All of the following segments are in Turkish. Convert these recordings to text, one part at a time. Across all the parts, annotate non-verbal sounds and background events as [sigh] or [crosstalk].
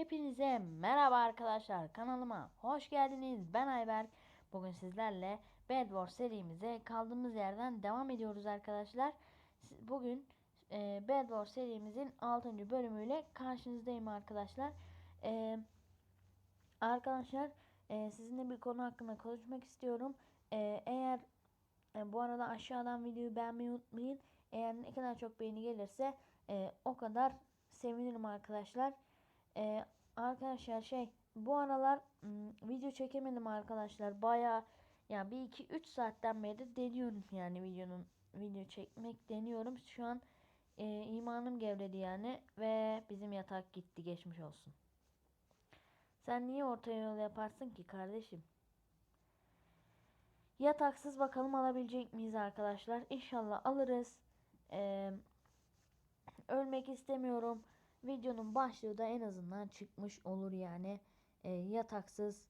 Hepinize merhaba arkadaşlar kanalıma hoş geldiniz. Ben Ayberk. Bugün sizlerle Bed Wars serimize kaldığımız yerden devam ediyoruz arkadaşlar. Bugün e, Bed Wars serimizin 6. bölümüyle karşınızdayım arkadaşlar. E, Arkadaşlar e, sizinle bir konu hakkında konuşmak istiyorum. E, Eğer bu arada aşağıdan videoyu beğenmeyi unutmayın. Eğer ne kadar çok beğeni gelirse o kadar sevinirim arkadaşlar ee, arkadaşlar şey bu aralar video çekemedim arkadaşlar. Baya yani bir iki üç saatten beri deniyorum yani videonun video çekmek deniyorum. Şu an e, imanım gevredi yani ve bizim yatak gitti geçmiş olsun. Sen niye orta yol yaparsın ki kardeşim? Yataksız bakalım alabilecek miyiz arkadaşlar? İnşallah alırız. Ee, ölmek istemiyorum. Videonun başlığı da en azından çıkmış olur yani. E, yataksız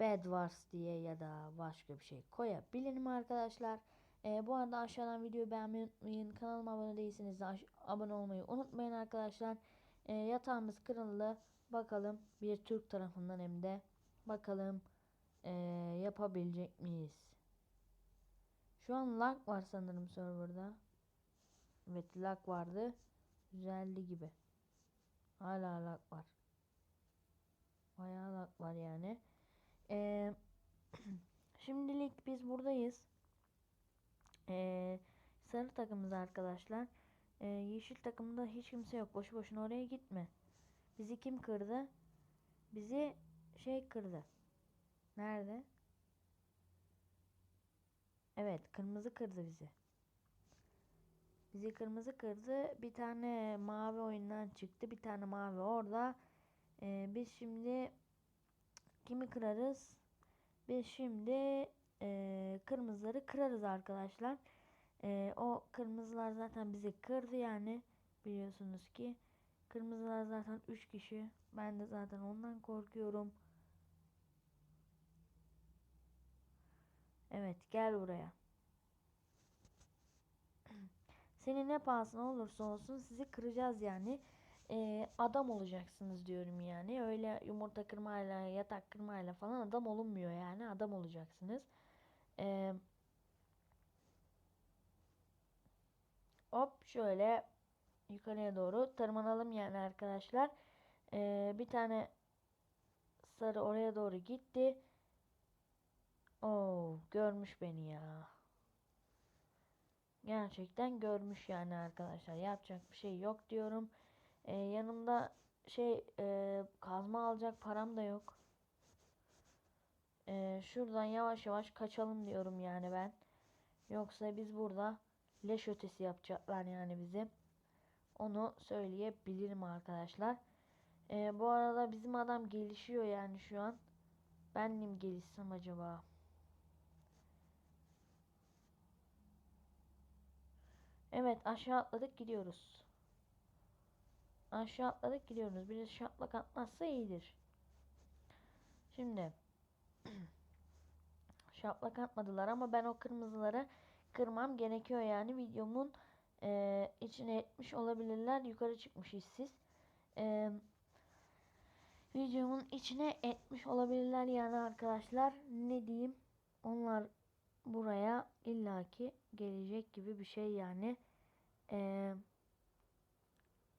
Bed Wars diye ya da başka bir şey koyabilirim arkadaşlar. E, bu arada aşağıdan videoyu beğenmeyi unutmayın. Kanalıma abone değilseniz de abone olmayı unutmayın arkadaşlar. E, yatağımız kırıldı. Bakalım bir Türk tarafından hem de. Bakalım e, yapabilecek miyiz? Şu an lag var sanırım serverda. Evet lag vardı. Düzeldi gibi. Hala lag var. Bayağı lag var yani. Ee, [clears throat] şimdilik biz buradayız. Ee, sarı takımız arkadaşlar. Ee, yeşil takımda hiç kimse yok. Boşu boşuna oraya gitme. Bizi kim kırdı? Bizi şey kırdı. Nerede? Evet, kırmızı kırdı bizi. Bizi kırmızı kırdı. Bir tane mavi oyundan çıktı. Bir tane mavi orada. Ee, biz şimdi kimi kırarız? Biz şimdi e, kırmızıları kırarız arkadaşlar. E, o kırmızılar zaten bizi kırdı yani. Biliyorsunuz ki. Kırmızılar zaten 3 kişi. Ben de zaten ondan korkuyorum. Evet gel buraya. Senin ne pahasına olursa olsun sizi kıracağız yani. Ee, adam olacaksınız diyorum yani. Öyle yumurta kırmayla, yatak kırmayla falan adam olunmuyor yani. Adam olacaksınız. Ee, hop şöyle yukarıya doğru tırmanalım yani arkadaşlar. Ee, bir tane sarı oraya doğru gitti. Oo, görmüş beni ya. Gerçekten görmüş yani arkadaşlar. Yapacak bir şey yok diyorum. Ee, yanımda şey e, kazma alacak param da yok. Ee, şuradan yavaş yavaş kaçalım diyorum yani ben. Yoksa biz burada leş ötesi yapacaklar yani bizi. Onu söyleyebilirim arkadaşlar. Ee, bu arada bizim adam gelişiyor yani şu an. Ben mi gelişsem acaba? Evet aşağı atladık gidiyoruz. Aşağı atladık gidiyoruz. Birisi şaplak atmazsa iyidir. Şimdi [clears throat] şaplak atmadılar ama ben o kırmızıları kırmam gerekiyor yani videomun e, içine etmiş olabilirler. Yukarı çıkmış işsiz. E, videomun içine etmiş olabilirler yani arkadaşlar. Ne diyeyim? Onlar buraya illaki gelecek gibi bir şey yani. Ee,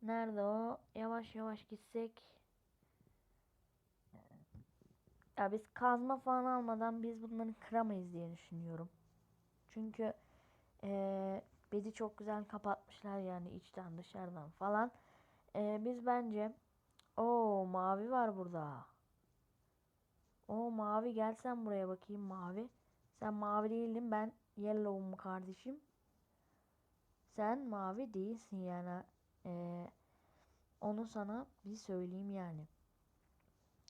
nerede o? Yavaş yavaş gitsek. Ya biz kazma falan almadan biz bunları kıramayız diye düşünüyorum. Çünkü ee, bizi çok güzel kapatmışlar yani içten dışarıdan falan. Ee, biz bence o mavi var burada. O mavi gelsen buraya bakayım mavi. Sen mavi değildin ben yellow'um kardeşim. Sen mavi değilsin yani. Ee, onu sana bir söyleyeyim yani.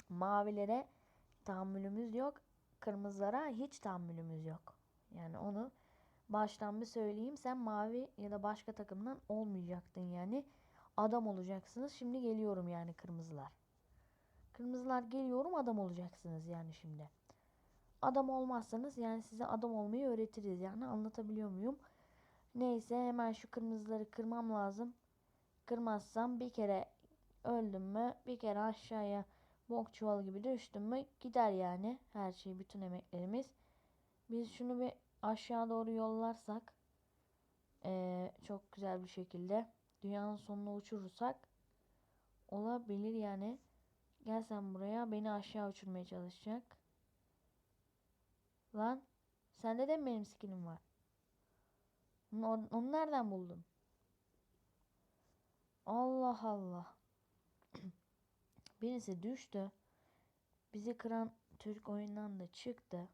Mavilere tahammülümüz yok. Kırmızılara hiç tahammülümüz yok. Yani onu baştan bir söyleyeyim. Sen mavi ya da başka takımdan olmayacaktın yani. Adam olacaksınız. Şimdi geliyorum yani kırmızılar. Kırmızılar geliyorum adam olacaksınız yani şimdi. Adam olmazsanız yani size adam olmayı öğretiriz yani anlatabiliyor muyum? Neyse hemen şu kırmızıları kırmam lazım. Kırmazsam bir kere öldüm mü bir kere aşağıya bok çuvalı gibi düştüm mü gider yani her şey bütün emeklerimiz. Biz şunu bir aşağı doğru yollarsak eee, çok güzel bir şekilde dünyanın sonuna uçurursak olabilir yani. Gel sen buraya beni aşağı uçurmaya çalışacak. Lan sende de benim skinim var? Onu, onu nereden buldun? Allah Allah. [clears throat] Birisi düştü. Bizi kıran Türk oyundan da çıktı.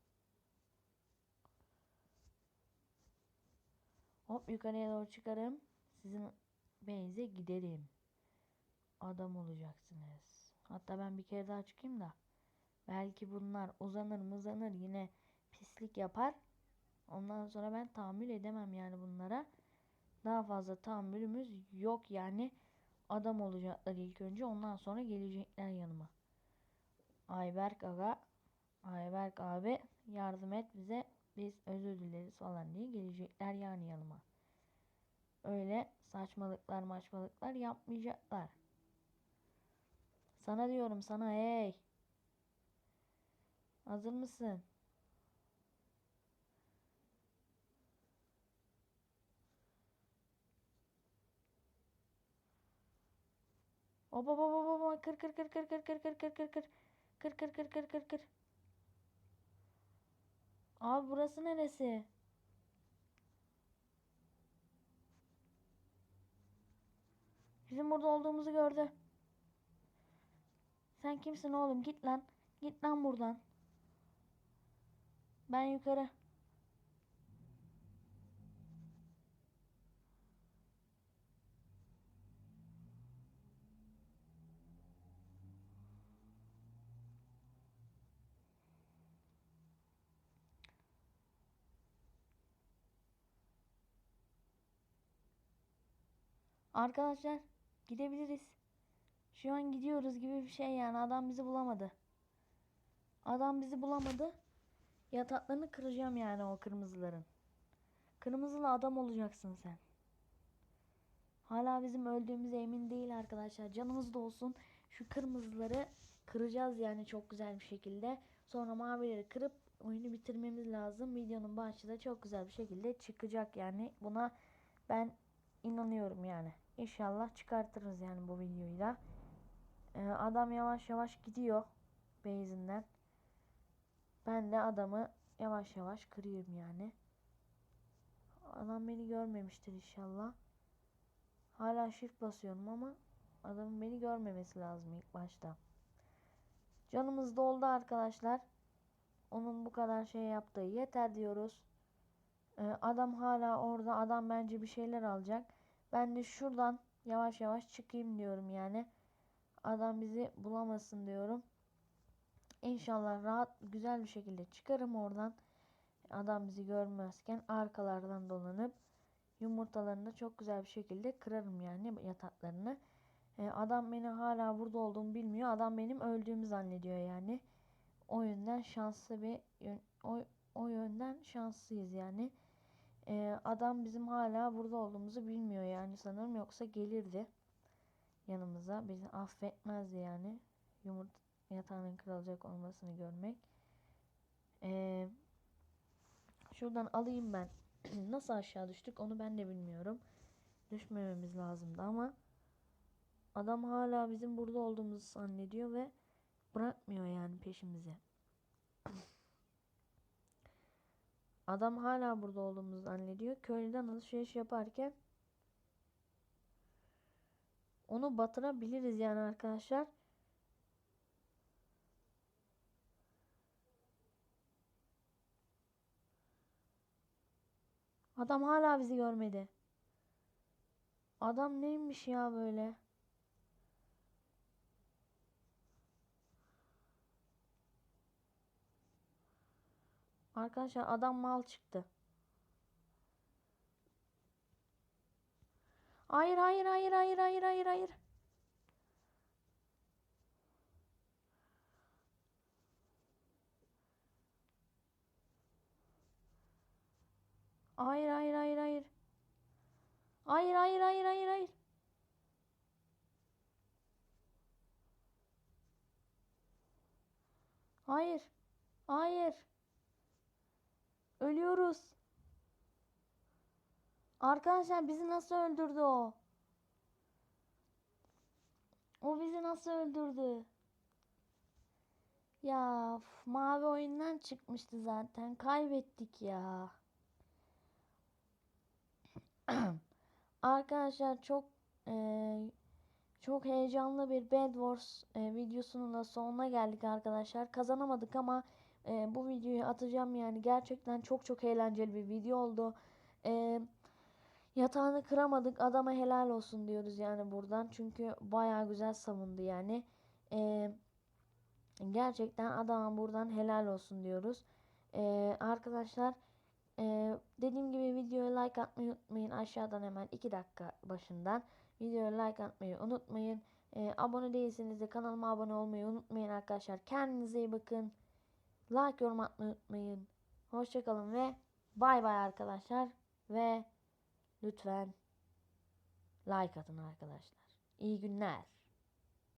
Hop yukarıya doğru çıkarım. Sizin base'e giderim. Adam olacaksınız. Hatta ben bir kere daha çıkayım da. Belki bunlar uzanır uzanır yine pislik yapar. Ondan sonra ben tahammül edemem yani bunlara. Daha fazla tahammülümüz yok yani. Adam olacaklar ilk önce ondan sonra gelecekler yanıma. Ayberk aga, Ayberk abi yardım et bize biz özür dileriz falan diye gelecekler yani yanıma. Öyle saçmalıklar maçmalıklar yapmayacaklar. Sana diyorum sana hey. Hazır mısın? Hop hop hop hop kır kır kır kır kır kır kır kır kır kır kır kır kır kır kır kır Abi burası neresi? Bizim burada olduğumuzu gördü. Sen kimsin oğlum? Git lan. Git lan buradan. Ben yukarı. Arkadaşlar gidebiliriz. Şu an gidiyoruz gibi bir şey yani. Adam bizi bulamadı. Adam bizi bulamadı. Yataklarını kıracağım yani o kırmızıların. Kırmızılı adam olacaksın sen. Hala bizim öldüğümüze emin değil arkadaşlar. Canımız da olsun. Şu kırmızıları kıracağız yani çok güzel bir şekilde. Sonra mavileri kırıp oyunu bitirmemiz lazım. Videonun başı da çok güzel bir şekilde çıkacak yani. Buna ben inanıyorum yani. İnşallah çıkartırız yani bu videoyu da. Ee, adam yavaş yavaş gidiyor base'inden. Ben de adamı yavaş yavaş kırıyorum yani. Adam beni görmemiştir inşallah. Hala shift basıyorum ama adamın beni görmemesi lazım ilk başta. Canımız doldu arkadaşlar. Onun bu kadar şey yaptığı yeter diyoruz. Ee, adam hala orada. Adam bence bir şeyler alacak. Ben de şuradan yavaş yavaş çıkayım diyorum yani. Adam bizi bulamasın diyorum. İnşallah rahat güzel bir şekilde çıkarım oradan. Adam bizi görmezken arkalardan dolanıp yumurtalarını da çok güzel bir şekilde kırarım yani yataklarını. Ee, adam beni hala burada olduğumu bilmiyor. Adam benim öldüğümü zannediyor yani. O yönden şanslı bir o, o yönden şanslıyız yani. Ee, adam bizim hala burada olduğumuzu bilmiyor yani sanırım yoksa gelirdi yanımıza bizi affetmezdi yani yumurta yatağının kırılacak olmasını görmek. Ee, şuradan alayım ben. [clears throat] Nasıl aşağı düştük onu ben de bilmiyorum. Düşmememiz lazımdı ama adam hala bizim burada olduğumuzu zannediyor ve bırakmıyor yani peşimizi. Adam hala burada olduğumuzu zannediyor. Köylüden alışveriş yaparken onu batırabiliriz yani arkadaşlar. Adam hala bizi görmedi. Adam neymiş ya böyle? Arkadaşlar adam mal çıktı. Hayır hayır hayır hayır hayır hayır hayır. Hayır hayır hayır hayır. Hayır hayır hayır hayır hayır. Hayır. Hayır. Ölüyoruz. Arkadaşlar bizi nasıl öldürdü o? O bizi nasıl öldürdü? Ya üf, mavi oyundan çıkmıştı zaten. Kaybettik ya. [clears throat] Arkadaşlar çok eee, çok heyecanlı bir Bed Wars eee, videosunun da sonuna geldik arkadaşlar. Kazanamadık ama eee, bu videoyu atacağım yani gerçekten çok çok eğlenceli bir video oldu. Eee, yatağını kıramadık adama helal olsun diyoruz yani buradan çünkü bayağı güzel savundu yani. Eee, gerçekten adama buradan helal olsun diyoruz. Eee, arkadaşlar ee, dediğim gibi videoya like atmayı unutmayın. Aşağıdan hemen 2 dakika başından videoya like atmayı unutmayın. Ee, abone değilseniz de kanalıma abone olmayı unutmayın arkadaşlar. Kendinize iyi bakın. Like yorum atmayı unutmayın. Hoşçakalın ve bay bay arkadaşlar. Ve lütfen like atın arkadaşlar. İyi günler.